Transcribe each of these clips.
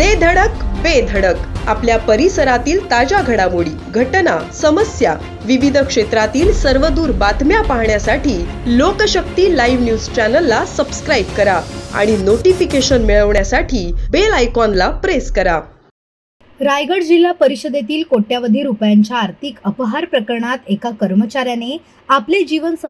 दे धडक बेधडक आपल्या परिसरातील ताज्या घडामोडी घटना समस्या विविध क्षेत्रातील सर्वदूर बातम्या पाहण्यासाठी लोकशक्ती लाईव्ह न्यूज चॅनलला सबस्क्राईब करा आणि नोटिफिकेशन मिळवण्यासाठी बेल आयकॉनला प्रेस करा. रायगड जिल्हा परिषदेतील कोट्यावधी रुपयांच्या आर्थिक अपहार प्रकरणात एका कर्मचाऱ्याने आपले जीवन स-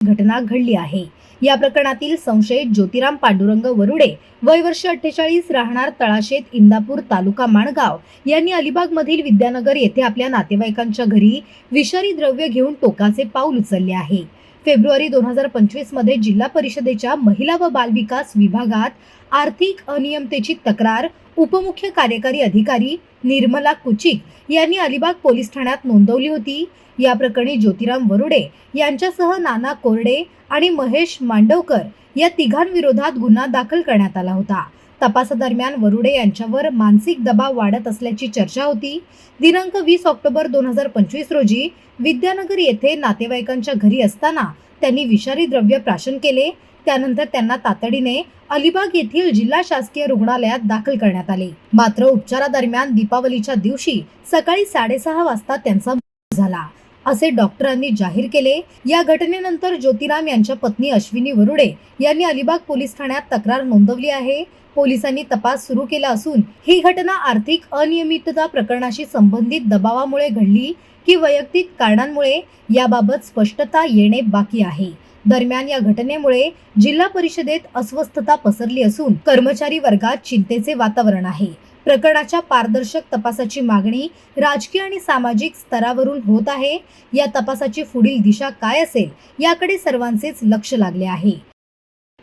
घटना घडली आहे. या प्रकरणातील संशयित ज्योतिराम पांडुरंग वरुडे वय वर्ष अठ्ठेचाळीस राहणार तळाशेत इंदापूर तालुका माणगाव यांनी अलिबागमधील विद्यानगर येथे आपल्या नातेवाईकांच्या घरी विषारी द्रव्य घेऊन टोकाचे पाऊल उचलले आहे. फेब्रुवारी दोन हजार पंचवीसमध्ये जिल्हा परिषदेच्या महिला व बालविकास विभागात आर्थिक अनियमतेची तक्रार उपमुख्य कार्यकारी अधिकारी निर्मला कुचिक यांनी अलिबाग पोलीस ठाण्यात नोंदवली होती. या प्रकरणी ज्योतिराम वरुडे यांच्यासह नाना कोरडे आणि महेश मांडवकर या तिघांविरोधात गुन्हा दाखल करण्यात आला होता. तपासादरम्यान वरुडे यांच्यावर मानसिक दबाव वाढत असल्याची चर्चा होती. दिनांक वीस ऑक्टोबर दोन हजार पंचवीस रोजी विद्यानगर येथे नातेवाईकांच्या घरी असताना त्यांनी विषारी द्रव्य प्राशन केले. त्यानंतर त्यांना तातडीने अलिबाग येथील जिल्हा शासकीय रुग्णालयात दाखल करण्यात आले. मात्र उपचारादरम्यान दीपावलीच्या दिवशी सकाळी साडेसहा वाजता त्यांचा मृत्यू झाला. असे डॉक्टरांनी जाहीर केले. या घटनेनंतर ज्योतिराम यांच्या पत्नी अश्विनी वरुडे यांनी अलिबाग पोलीस ठाण्यात तक्रार नोंदवली आहे. पोलिसांनी तपास सुरू केला असून ही घटना आर्थिक अनियमितता प्रकरणाशी संबंधित दबावामुळे घडली की वैयक्तिक कारणांमुळे याबाबत स्पष्टता येणे बाकी आहे. दरम्यान या घटनेमुळे जिल्हा परिषदेत अस्वस्थता पसरली असून कर्मचारी वर्गात चिंतेचे वातावरण आहे. प्रकरणाच्या पारदर्शक तपासाची मागणी राजकीय आणि सामाजिक स्तरावरून होत आहे. या तपासाची पुढील दिशा काय असेल याकडे सर्वांचेच लक्ष लागले आहे.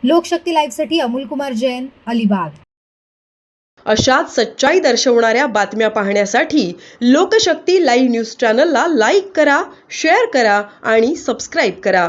लोकशक्ती लाईव्हसाठी अमोल कुमार जैन अलिबाग. अशाच सच्चाई दर्शवणाऱ्या बातम्या पाहण्यासाठी लोकशक्ती लाईव्ह न्यूज चॅनलला लाईक करा शेअर करा आणि सबस्क्राईब करा.